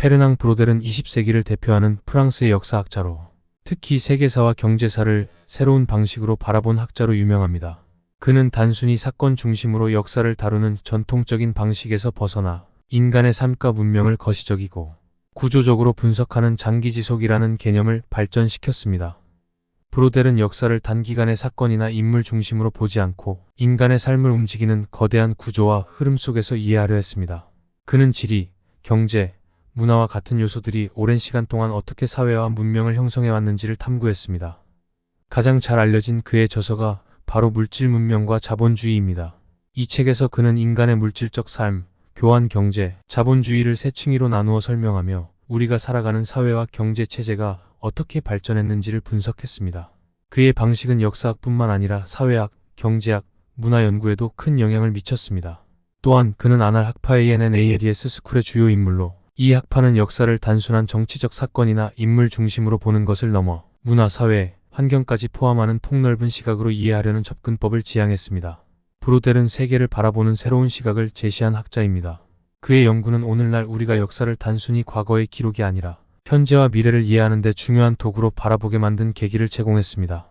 페르낭 브로델은 20세기를 대표하는 프랑스의 역사학자로 특히 세계사와 경제사를 새로운 방식으로 바라본 학자로 유명합니다. 그는 단순히 사건 중심으로 역사를 다루는 전통적인 방식에서 벗어나 인간의 삶과 문명을 거시적이고 구조적으로 분석하는 장기지속이라는 개념을 발전시켰습니다. 브로델은 역사를 단기간의 사건이나 인물 중심으로 보지 않고 인간의 삶을 움직이는 거대한 구조와 흐름 속에서 이해하려 했습니다. 그는 지리, 경제, 문화와 같은 요소들이 오랜 시간 동안 어떻게 사회와 문명을 형성해 왔는지를 탐구했습니다. 가장 잘 알려진 그의 저서가 바로 물질 문명과 자본주의입니다. 이 책에서 그는 인간의 물질적 삶, 교환 경제, 자본주의를 세 층위로 나누어 설명하며 우리가 살아가는 사회와 경제 체제가 어떻게 발전했는지를 분석했습니다. 그의 방식은 역사학뿐만 아니라 사회학, 경제학, 문화 연구에도 큰 영향을 미쳤습니다. 또한 그는 아날 학파의 NNALES 스쿨의 주요 인물로 이 학파는 역사를 단순한 정치적 사건이나 인물 중심으로 보는 것을 넘어 문화, 사회, 환경까지 포함하는 폭넓은 시각으로 이해하려는 접근법을 지향했습니다. 브로델은 세계를 바라보는 새로운 시각을 제시한 학자입니다. 그의 연구는 오늘날 우리가 역사를 단순히 과거의 기록이 아니라 현재와 미래를 이해하는 데 중요한 도구로 바라보게 만든 계기를 제공했습니다.